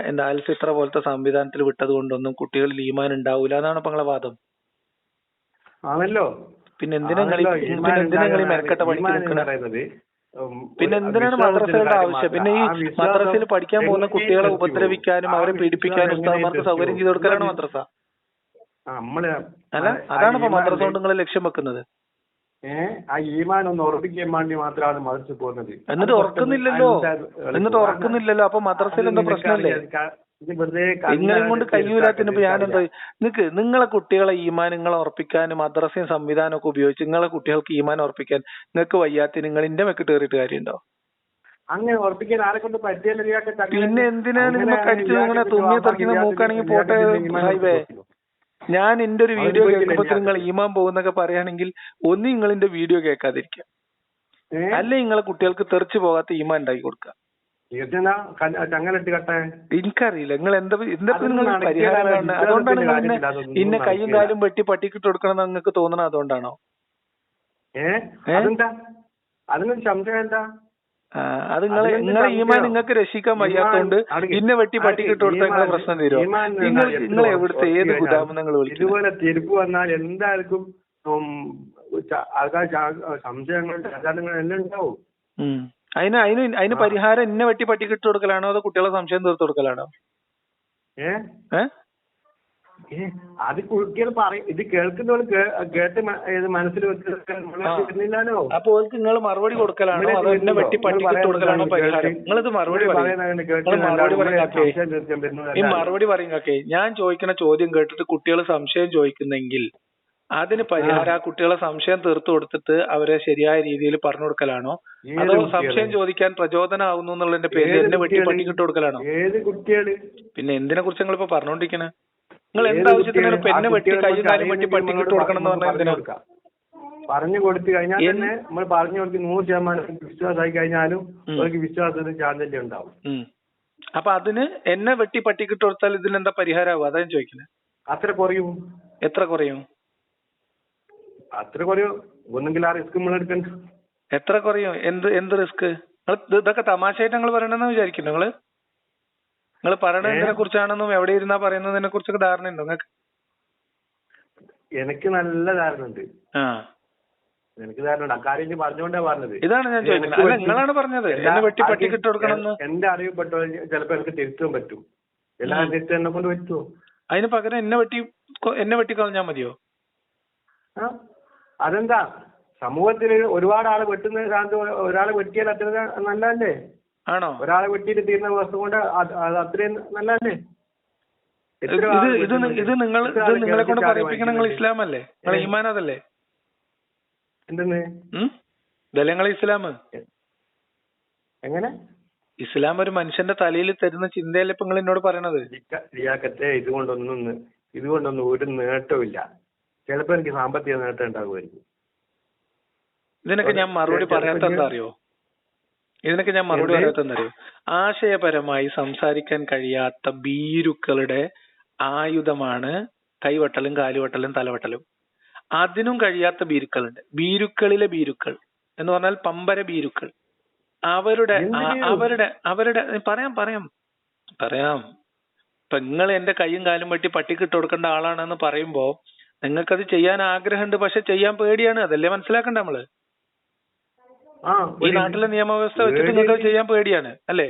എന്താ അൽഫിത്ര പോലത്തെ സംവിധാനത്തിൽ വിട്ടത് കൊണ്ടൊന്നും കുട്ടികളിൽ ഈമാൻ ഉണ്ടാവൂല എന്നാണ് ഇപ്പൊ നിങ്ങളെ വാദം? ആണല്ലോ. പിന്നെ എന്തിനാ ആണല്ലോ, പിന്നെ എന്തിനാ ഉണ്ടാകാനാണ് മെനക്കെട്ട നിൽക്കണത് പിന്നെ എന്തിനാണ് മദ്രസകളുടെ ആവശ്യം? പിന്നെ ഈ. മദ്രസയിൽ പഠിക്കാൻ പോകുന്ന കുട്ടികളെ? ഉപദ്രവിക്കാനും അവരെ പീഡിപ്പിക്കാനും ഉസ്താദ്മാർക്ക് സൗകര്യം ചെയ്ത് കൊടുക്കലാണ് മദ്രസ? അല്ല അതാണ് ഇപ്പൊ മദ്രസ കൊണ്ട് നിങ്ങൾ ലക്ഷ്യം വെക്കുന്നത്. ആ ഈമാൻ ഒന്ന് ഉറപ്പിക്കാൻ വേണ്ടി മാത്രമാണ് മദ്രസ പോകുന്നത്. എന്നിട്ട് ഉറക്കുന്നില്ലല്ലോ. എന്നിട്ട് ഉറക്കുന്നില്ലല്ലോ. അപ്പൊ മദ്രസയിൽ എന്താ പ്രശ്നമില്ലേ? നിങ്ങളെയും കൊണ്ട് കഴിയൂലാത്തിനിപ്പോ ഞാനെന്താ നിങ്ങക്ക് നിങ്ങളെ കുട്ടികളെ ഈമാൻ നിങ്ങളെ ഉറപ്പിക്കാൻ മദ്രസയും സംവിധാനം ഒക്കെ ഉപയോഗിച്ച് നിങ്ങളെ കുട്ടികൾക്ക് ഈമാൻ ഉറപ്പിക്കാൻ നിങ്ങൾക്ക് വയ്യാത്ത നിങ്ങൾ ഇന്റെ മെക്കിട്ട് കയറിയിട്ട് കാര്യമുണ്ടോ? അങ്ങനെ ഉറപ്പിക്കാൻ ആരെ കൊണ്ട് പറ്റിയല്ലോ പിന്നെ എന്തിനാണ് നിങ്ങൾ നിങ്ങൾക്ക് ഇങ്ങനെ തെറിക്കുന്ന ഇയാൾക്ക് മൂക്കാണെങ്കിൽ പോട്ടെ ഹൈവേ. ഞാൻ എന്റെ ഒരു വീഡിയോ കേൾക്കുമ്പോ നിങ്ങൾ ഈമാൻ പോകുന്നൊക്കെ പറയുകയാണെങ്കിൽ ഒന്ന് നിങ്ങൾ എന്റെ വീഡിയോ കേൾക്കാതിരിക്കുക? അല്ലെ നിങ്ങളെ കുട്ടികൾക്ക് തെറിച്ചു പോകാത്ത ഈമാൻ ഉണ്ടാക്കി കൊടുക്കുക. എനിക്കറിയില്ല. നിങ്ങൾ എന്താ എന്താ നിങ്ങൾ നടക്കില്ല, പരിഹാരം അതുകൊണ്ടാണ് നിങ്ങൾ ഇന്നെ ഇന്നെ കൈയും കാലും വെട്ടി പട്ടിക്കിട്ട് കൊടുക്കണം നിങ്ങൾക്ക് തോന്നണത് അതുകൊണ്ടാണോ? അത് നിങ്ങളെ നിങ്ങളെ ഈമാൻ? നിങ്ങൾക്ക് രക്ഷിക്കാൻ വയ്യാത്തോണ്ട് ഇന്ന വെട്ടി പട്ടിക്കിട്ട് കൊടുത്താൽ നിങ്ങളെ പ്രശ്നം തീരുമോ നിങ്ങൾ നിങ്ങൾ എവിടുത്തെ ഏത് ഗുദാമെന്ന് നിങ്ങൾ വിളിക്കും ഇതുപോലെ തിരുപ്പ് വന്നാൽ എന്തായിരിക്കും? ആൾക്കാർ സംശയങ്ങൾ എല്ലാം ഉണ്ടാവും. അതിന് അതിന് അതിന് പരിഹാരം ഇന്നെ വെട്ടി പട്ടിക്കിട്ട് കൊടുക്കലാണോ അതോ കുട്ടികളെ സംശയം തീർത്ത് കൊടുക്കലാണോ? ഏഹ് അത് കുട്ടികൾ പറയും ഇത് കേൾക്കുന്നവർ കേട്ട് മനസ്സിൽ അപ്പൊ ഓൾക്ക് നിങ്ങൾ മറുപടി കൊടുക്കലാണോ അതോ എന്നെ വെട്ടി പട്ടിക്കിട്ട് കൊടുക്കലാണോ പരിഹാരം? നിങ്ങളിത് മറുപടി പറയും. ഈ. മറുപടി പറയും കാക്കേ. ഞാൻ ചോദിക്കുന്ന ചോദ്യം കേട്ടിട്ട് കുട്ടികൾ സംശയം ചോദിക്കുന്നെങ്കിൽ അതിന് പരിഹാരം ആ. കുട്ടികളെ സംശയം തീർത്തു കൊടുത്തിട്ട് അവരെ ശരിയായ രീതിയിൽ പറഞ്ഞു കൊടുക്കലാണോ? അതോ സംശയം ചോദിക്കാൻ പ്രചോദനമാവുന്നു എന്നുള്ളതിന്റെ പേരിൽ എന്നെ വെട്ടി? പട്ടിക്കിട്ട് കൊടുക്കലാണോ? പിന്നെ എന്തിനെ കുറിച്ച് നിങ്ങൾ ഇപ്പൊ പറഞ്ഞോണ്ടിരിക്കണേ? നിങ്ങൾ എന്താവശ്യത്തിന്? പെണ്ണ് വെട്ടി കൈയും കാലും വെട്ടി പട്ടിക്കിട്ട് കൊടുക്കണം എന്ന് പറഞ്ഞാൽ എന്തിനാ? പറഞ്ഞു കൊടുത്തു കഴിഞ്ഞാൽ തന്നെ നമ്മൾ പറഞ്ഞു കൊടുത്ത് നൂറ് ശതമാനം വിശ്വാസമായി കഴിഞ്ഞാലും. അവർക്ക് വിശ്വാസത്തിന് ചാഞ്ചല്യം ഉണ്ടാവും. അപ്പൊ അതിന് എന്നെ വെട്ടി പട്ടിക്കിട്ട് കൊടുത്താൽ ഇതിനെന്താ പരിഹാരമാവും അതാ ഞാൻ ചോദിക്കുന്നത് അത്ര കുറയും. എത്ര കുറയും? അത്ര കുറയോ? ഒന്നെങ്കിൽ ആ റിസ്ക് നമ്മൾ എടുക്കണ്ട. എത്ര കുറയും? എന്ത് എന്ത് റിസ്ക് ഇതൊക്കെ തമാശയായിട്ട് നിങ്ങൾ പറയണെന്ന് വിചാരിക്കുന്നു നിങ്ങൾ? നിങ്ങൾ പറയണതിനെ? കുറിച്ചാണെന്നും എവിടെ ഇരുന്നാ പറയുന്നതിനെ കുറിച്ചൊക്കെ ധാരണയുണ്ടോ നിങ്ങൾക്ക്? എനിക്ക് നല്ല ധാരണ ഉണ്ട് ആ. എനിക്ക് ധാരണ അക്കാര്യം പറഞ്ഞുകൊണ്ടാ പറഞ്ഞത്. ഇതാണ് ഞാൻ ചോദിക്കുന്നത്. നിങ്ങളാണ് പറഞ്ഞത്. എന്നെ വെട്ടി പട്ടിക്കിട്ട് കൊടുക്കണമെന്ന് എന്റെ അറിയപ്പെട്ടവർ ചിലപ്പോ എനിക്ക് തിരുത്താൻ പറ്റും. എല്ലാം. തിരുത്താൻ എന്നെ കൊണ്ട് പറ്റുമോ അതിന് പകരം എന്നെ വെട്ടി എന്നെ വെട്ടി കളഞ്ഞാൽ മതിയോ അതെന്താ? സമൂഹത്തിൽ ഒരുപാട് ആൾ വെട്ടുന്ന ഭ്രാന്ത് ഒരാളെ വെട്ടിയാൽ അത്ര നല്ലതല്ലേ? ആണോ? ഒരാളെ വെട്ടിയിട്ട് തീരുന്ന വസ്തു കൊണ്ട് അത് അത് അത്രയും നല്ലതല്ലേ? ഇത് ഇത് ഇത് നിങ്ങൾ ഇത് നിങ്ങളെ കൊണ്ട് പറയിപ്പിക്കണ നിങ്ങൾ ഇസ്ലാം അല്ലേ നിങ്ങൾ? ഈമാൻ അതല്ലേ എന്തെന്ന്? ഇതല്ലേ നിങ്ങൾ ഇസ്ലാം എങ്ങനെ? ഇസ്ലാം ഒരു മനുഷ്യന്റെ തലയിൽ തരുന്ന ചിന്തയല്ലേ ഇപ്പൊ നിങ്ങൾ എന്നോട് പറയണത്? ഇതുകൊണ്ടൊന്നും ഇതുകൊണ്ടൊന്നും ഒരു നേട്ടമില്ല ചിലപ്പോ എനിക്ക് സാമ്പത്തിക നേട്ടം ഉണ്ടാകുമായിരിക്കും. ഇതിനൊക്കെ ഞാൻ മറുപടി പറയാത്ത എന്താ അറിയോ ഇതിനൊക്കെ ഞാൻ മറുപടി? പറയാത്ത എന്താ അറിയോ ആശയപരമായി സംസാരിക്കാൻ കഴിയാത്ത ഭീരുക്കളുടെ ആയുധമാണ് കൈവട്ടലും കാലുവട്ടലും തലവട്ടലും. അതിനും കഴിയാത്ത ഭീരുക്കളുണ്ട്. ഭീരുക്കളിലെ ഭീരുക്കൾ എന്ന് പറഞ്ഞാൽ പമ്പര ഭീരുക്കൾ. അവരുടെ? അവരുടെ അവരുടെ പറയാം പറയാം പറയാം. ഇപ്പൊ നിങ്ങൾ എന്റെ കൈയും കാലും വെട്ടി പട്ടിക്ക് ഇട്ട് കൊടുക്കേണ്ട ആളാണെന്ന് പറയുമ്പോ നിങ്ങൾക്കത് ചെയ്യാൻ ആഗ്രഹമുണ്ട് പക്ഷെ ചെയ്യാൻ പേടിയാണ്. അതല്ലേ മനസ്സിലാക്കണ്ട നമ്മൾ? ഈ നാട്ടിലെ നിയമവ്യവസ്ഥ വെച്ചിട്ട് നിങ്ങൾക്ക് ചെയ്യാൻ പേടിയാണ് അല്ലേ?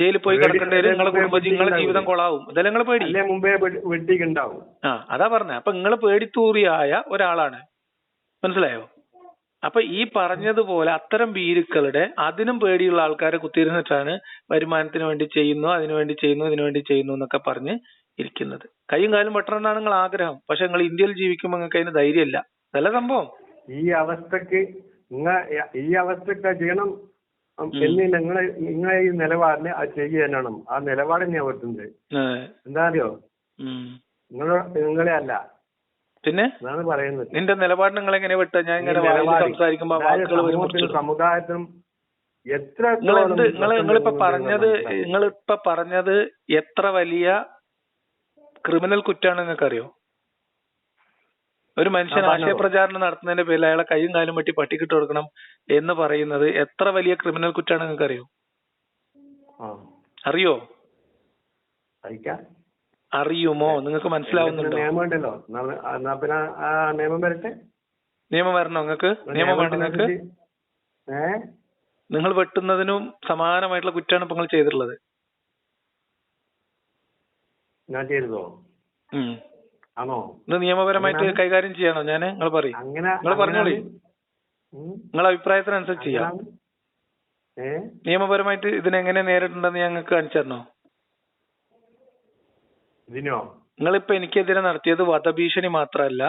ജയിലിൽ പോയി കിടക്കണ്ടേ വരും നിങ്ങളെ കുടുംബ നിങ്ങളെ ജീവിതം. കൊളാവും. അതല്ലേ നിങ്ങളെ പേടി? ആ അതാ പറഞ്ഞ. അപ്പൊ നിങ്ങൾ പേടിത്തൂറിയായ ഒരാളാണ്. മനസ്സിലായോ? അപ്പൊ ഈ പറഞ്ഞതുപോലെ അത്തരം ഭീരുക്കളുടെ അതിനും പേടിയുള്ള ആൾക്കാരെ കുത്തിയിരുന്നിട്ടാണ് വരുമാനത്തിന് വേണ്ടി ചെയ്യുന്നു അതിനു വേണ്ടി ചെയ്യുന്നു ഇതിനു വേണ്ടി ചെയ്യുന്നു എന്നൊക്കെ പറഞ്ഞ് ഇരിക്കുന്നത്. കൈയും കാലും വെട്ടണമെന്നാണ് നിങ്ങൾ ആഗ്രഹം. പക്ഷെ നിങ്ങൾ ഇന്ത്യയിൽ ജീവിക്കുമ്പോൾ നിങ്ങൾക്ക് അതിന് ധൈര്യമില്ല. നല്ല സംഭവം. ഈ അവസ്ഥക്ക് ഈ അവസ്ഥക്ക് ചെയ്യണം. എന്ന് നിങ്ങളെ നിങ്ങളെ ഈ നിലപാടിന് അത് ചെയ്യുക തന്നെയാണ്. ആ നിലപാട് ഞാൻ പറ്റുന്നത് ഏ, എന്താ അറിയോ ഉം. നിങ്ങളെ നിങ്ങളെ അല്ല. പിന്നെ? പറയുന്നത്. നിന്റെ നിലപാട് നിങ്ങൾ എങ്ങനെ വിട്ട? ഞാൻ ഇങ്ങനെ സംസാരിക്കുമ്പോ സമുദായത്തിനും എത്ര നിങ്ങൾ നിങ്ങളിപ്പോ പറഞ്ഞത് നിങ്ങളിപ്പോ പറഞ്ഞത് എത്ര വലിയ ക്രിമിനൽ കുറ്റാണെന്ന് നിങ്ങൾക്ക് അറിയോ ഒരു മനുഷ്യൻ. ആശയപ്രചാരണം നടത്തുന്നതിന്റെ പേരിൽ അയാളെ കൈയും കാലും വെട്ടി പട്ടിക്കിട്ട് കൊടുക്കണം എന്ന് പറയുന്നത് എത്ര വലിയ ക്രിമിനൽ കുറ്റാണെന്ന് നിങ്ങൾക്ക് അറിയോ? അറിയോ അറിയുമോ? നിങ്ങൾക്ക് മനസ്സിലാവുന്നുണ്ടോ? നിയമം വരട്ടെ? വരണോ നിങ്ങൾക്ക്? നിയമം വേണ്ട നിങ്ങൾക്ക്? നിങ്ങൾ വെട്ടുന്നതിനും സമാനമായിട്ടുള്ള കുറ്റാണ് ഇപ്പൊ നിങ്ങൾ ചെയ്തിട്ടുള്ളത്. ഞാൻ ചെയ്തതോ ആണോ? ഇത് നിയമപരമായിട്ട് കൈകാര്യം ചെയ്യണോ ഞാൻ നിങ്ങൾ പറയും. നിങ്ങൾ പറഞ്ഞോളി. നിങ്ങളെ അഭിപ്രായത്തിനനുസരിച്ച് ചെയ്യാം. നിയമപരമായിട്ട് ഇതിനെങ്ങനെ നേരിട്ടുണ്ടെന്ന് ഞങ്ങൾക്ക് കാണിച്ചു തരണോ? ഇതിനോ? നിങ്ങളിപ്പോ എനിക്കെതിരെ നടത്തിയത് വധഭീഷണി മാത്രമല്ല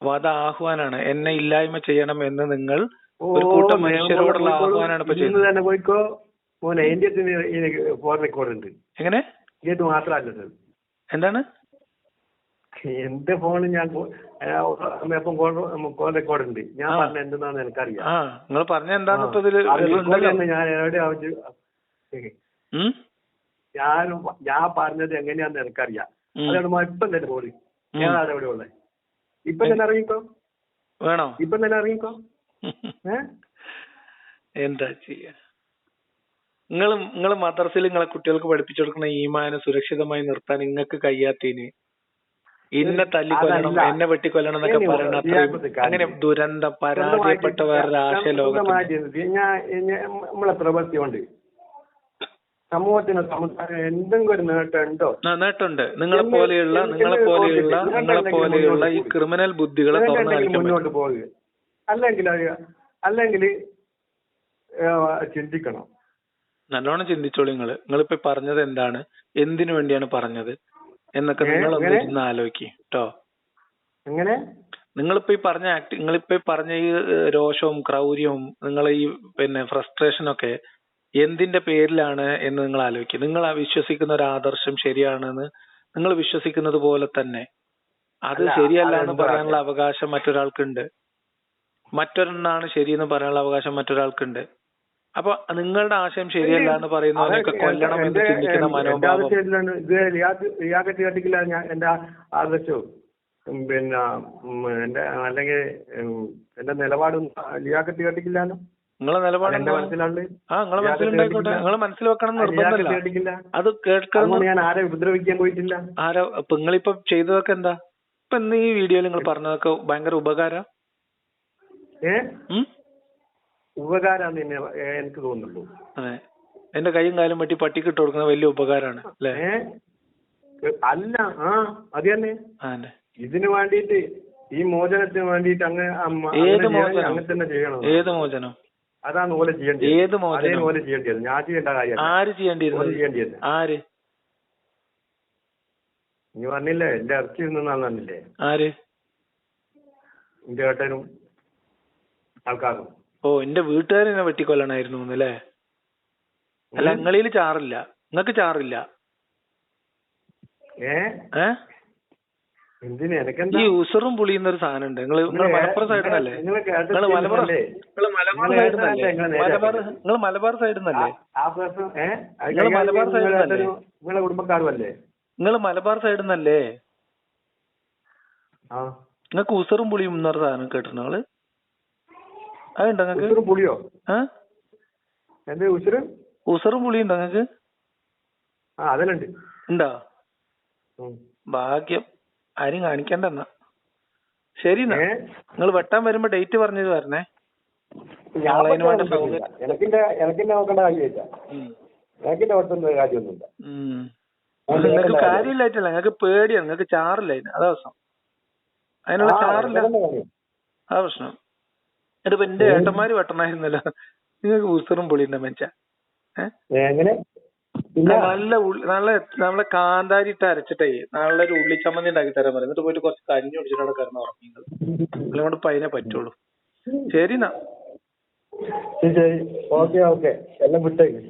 വധ ആഹ്വാനാണ് എന്നെ ഇല്ലായ്മ ചെയ്യണം എന്ന് നിങ്ങൾ ഒരു കൂട്ടം മനുഷ്യരോടുള്ള ആഹ്വാനാണ് ഇപ്പൊ ചെയ്യുന്നത്. എങ്ങനെ? ഇത് മാത്രമല്ലത് എന്താണ്? എന്റെ ഫോണിൽ ഞാൻ ഇപ്പം കോൾ റെക്കോർഡ് ഉണ്ട്. ഞാൻ. പറഞ്ഞ എന്തെന്നാന്ന് എനിക്കറിയാം. നിങ്ങൾ പറഞ്ഞ ചെയ്യുന്ന ഞാൻ എവിടെ ആവശ്യം ഞാൻ ഞാൻ പറഞ്ഞത് എങ്ങനെയാന്ന് എനിക്കറിയാം. അതാണ് ഇപ്പം തന്നെ ഉം. ഞാൻ അവിടെ ഉള്ളത് ഇപ്പൊ തന്നെ ഇറങ്ങിക്കോ വേണോ? ഇപ്പൊ തന്നെ ഇറങ്ങിക്കോ [LAUGHS] എന്താ ചെയ്യാ? നിങ്ങൾ നിങ്ങൾ മദ്രസയിൽ നിങ്ങളെ കുട്ടികൾക്ക് പഠിപ്പിച്ചു കൊടുക്കുന്ന ഈമാനെ സുരക്ഷിതമായി നിർത്താൻ നിങ്ങൾക്ക് കഴിയാത്തതിന്? ഇന്നെ തല്ലിക്കൊല്ലണം. എന്നെ വെട്ടിക്കൊല്ലണം എന്നൊക്കെ പറയണ അങ്ങനെ ദുരന്തം പരാജയപ്പെട്ട വേറൊരു ആശയ ലോകത്ത് നമ്മളെ പ്രവൃത്തി കൊണ്ട് സമൂഹത്തിന് എന്തെങ്കിലും ഒരു നേട്ടമുണ്ട്. നിങ്ങളെ പോലെയുള്ള നിങ്ങളെ പോലെയുള്ള നിങ്ങളെ പോലെയുള്ള ഈ ക്രിമിനൽ ബുദ്ധികളെ മുന്നോട്ട് പോകുക അല്ലെങ്കിൽ അല്ലെങ്കിൽ ചിന്തിക്കണം. നല്ലോണം ചിന്തിച്ചോളൂ നിങ്ങൾ. നിങ്ങളിപ്പോ പറഞ്ഞത് എന്താണ്? എന്തിനു വേണ്ടിയാണ് പറഞ്ഞത്? എന്നൊക്കെ നിങ്ങൾ ഒന്ന് ആലോചിക്ക് കേട്ടോ എങ്ങനെ? നിങ്ങളിപ്പോ ഈ പറഞ്ഞ ആക്ട് നിങ്ങളിപ്പോ ഈ പറഞ്ഞ ഈ രോഷവും ക്രൗര്യവും നിങ്ങൾ ഈ പിന്നെ ഫ്രസ്ട്രേഷൻ ഒക്കെ എന്തിന്റെ പേരിലാണ് എന്ന് നിങ്ങൾ ആലോചിക്കുക നിങ്ങൾ ആ വിശ്വസിക്കുന്ന ഒരു ആദർശം ശരിയാണെന്ന് നിങ്ങൾ വിശ്വസിക്കുന്നത് പോലെ തന്നെ. അത് ശരിയല്ല എന്ന് പറയാനുള്ള അവകാശം മറ്റൊരാൾക്കുണ്ട്. മറ്റൊരെണ്ണാണ് ശരിയെന്ന് പറയാനുള്ള അവകാശം മറ്റൊരാൾക്കുണ്ട്. അപ്പൊ നിങ്ങളുടെ ആശയം ശരിയല്ല എന്ന് പറയുന്നവരൊക്കെ കൊല്ലണം എന്ന് ചിന്തിക്കുന്ന മനോഭാവം. ഇത് റിയാക്കത്ത് കേട്ടിക്കില്ല ഞാൻ എന്റെ ആദർശവും പിന്നെ എന്റെ അല്ലെങ്കിൽ എന്റെ നിലപാടും ലിയാക്കത്ത് കേട്ടിക്കില്ലാലോ നിങ്ങളെ നിലപാട് ആ നിങ്ങളെ മനസ്സിലുണ്ടായിക്കോട്ടെ നിങ്ങളെ മനസ്സിൽ വെക്കണം നിർബന്ധമില്ല. അത് കേൾക്കണം ഞാൻ ആരെ ഉപദ്രവിക്കാൻ പോയിട്ടില്ല. ആരോ ഇപ്പൊ നിങ്ങളിപ്പോ ചെയ്തതൊക്കെ എന്താ? ഇപ്പൊ ഇന്ന് ഈ വീഡിയോയിൽ നിങ്ങൾ പറഞ്ഞതൊക്കെ ഭയങ്കര ഉപകാരം? ഏ? ഉപകാരാന്ന് തന്നെ എനിക്ക് തോന്നുള്ളൂ അതെ. എന്റെ കൈയും കാലും പറ്റി പട്ടിക്ക് ഇട്ട് കൊടുക്കുന്ന വലിയ ഉപകാരമാണ് അല്ലെ? അല്ല ആ അത് തന്നെ. ഇതിന് വേണ്ടിയിട്ട് ഈ മോചനത്തിന് വേണ്ടിയിട്ട് അങ്ങനെ അമ്മ- ഏത് മോചനം? അങ്ങനെ തന്നെ ചെയ്യണം. ഏത് മോചനം? അതാണ് ഓലെ ചെയ്യേണ്ടത്. ഏത് മോചനം? അതേ ഓലെ ചെയ്യേണ്ടത്. ഞാൻ ചെയ്യേണ്ട കാര്യം ആര് ചെയ്യേണ്ടിയിരുന്നു ചെയ്യേണ്ടിയത്. ആര്? നീ പറഞ്ഞില്ലേ എന്റെ ഇറച്ചി നിന്നില്ലേ ആര്? എന്റെ ഏട്ടനും ആൾക്കാരും. ഓ എന്റെ വീട്ടുകാരെന്നെ വെട്ടിക്കൊല്ലണായിരുന്നു അല്ലേ? അല്ല നിങ്ങളിൽ ചാറില്ല. നിങ്ങക്ക് ചാറില്ല. ഈ ഉസറും പുളിയുന്ന ഒരു സാധനം ഉണ്ട് നിങ്ങൾ നിങ്ങൾ നിങ്ങൾ മലപ്പുറം സൈഡിൽ നിന്നല്ലേ നിങ്ങൾ നിങ്ങൾ മലബാർ? നിങ്ങൾ മലബാർ നിങ്ങൾ സൈഡിൽ നിന്നല്ലേ നിങ്ങൾ മലബാർ? നിങ്ങൾ മലബാർ സൈഡിൽ നിന്നല്ലേ നിങ്ങൾ മലബാർ സൈഡിൽ നിങ്ങളെ നിന്നല്ലേ? നിങ്ങളെ കുടുംബക്കാരും അല്ലേ നിങ്ങൾ മലബാർ സൈഡിൽ നിന്നല്ലേ ആ. നിങ്ങൾക്ക് ഉസറും പുളിയും എന്ന് പറഞ്ഞ സാധനം കേട്ടിട്ടുണ്ടോ നിങ്ങൾ? അതുണ്ടോ നിങ്ങക്ക്? ഉസുറും പുളിയോ? എന്ത് ഉസുറ്? ഉസറും പുളിയും ഉണ്ടോ നിങ്ങക്ക്? അതിലുണ്ട് ഉണ്ടോ? ഭാഗ്യം. ആരും കാണിക്കണ്ട എന്നാ. ശരി? നിങ്ങൾ വെട്ടാൻ വരുമ്പോ ഡേറ്റ് പറഞ്ഞത് വരണേ നിങ്ങൾക്ക്. കാര്യമില്ലായിട്ടല്ല. നിങ്ങൾക്ക് പേടിയാണ്. നിങ്ങൾക്ക് ചാറില്ല അതിന്. അതാ പ്രശ്നം. അതിനുള്ള ചാറില്ല. അതാ പ്രശ്നം. എന്നിട്ട് എന്റെ ഏട്ടന്മാര് വെട്ടണായിരുന്നല്ലോ. നിങ്ങൾക്ക് ഉസറും പൊളിയുണ്ട മെച്ച? നല്ല ഉള്ളി നല്ല നമ്മളെ കാന്താരി ഇട്ട് അരച്ചിട്ടേ നല്ലൊരു ഉള്ളി ചമ്മന്തി ഉണ്ടാക്കി തരാൻ പറയും. എന്നിട്ട് പോയിട്ട് കുറച്ച് കഞ്ഞി കുടിച്ചിട്ട് അവിടെ കിടന്ന് ഉറങ്ങി നിങ്ങളെ കൊണ്ട് ഇപ്പൊ അതിനെ പറ്റുള്ളൂ. ശരി എന്നാ. ശരി ശരി. Okay okay. എല്ലാം വിട്ടേക്ക്.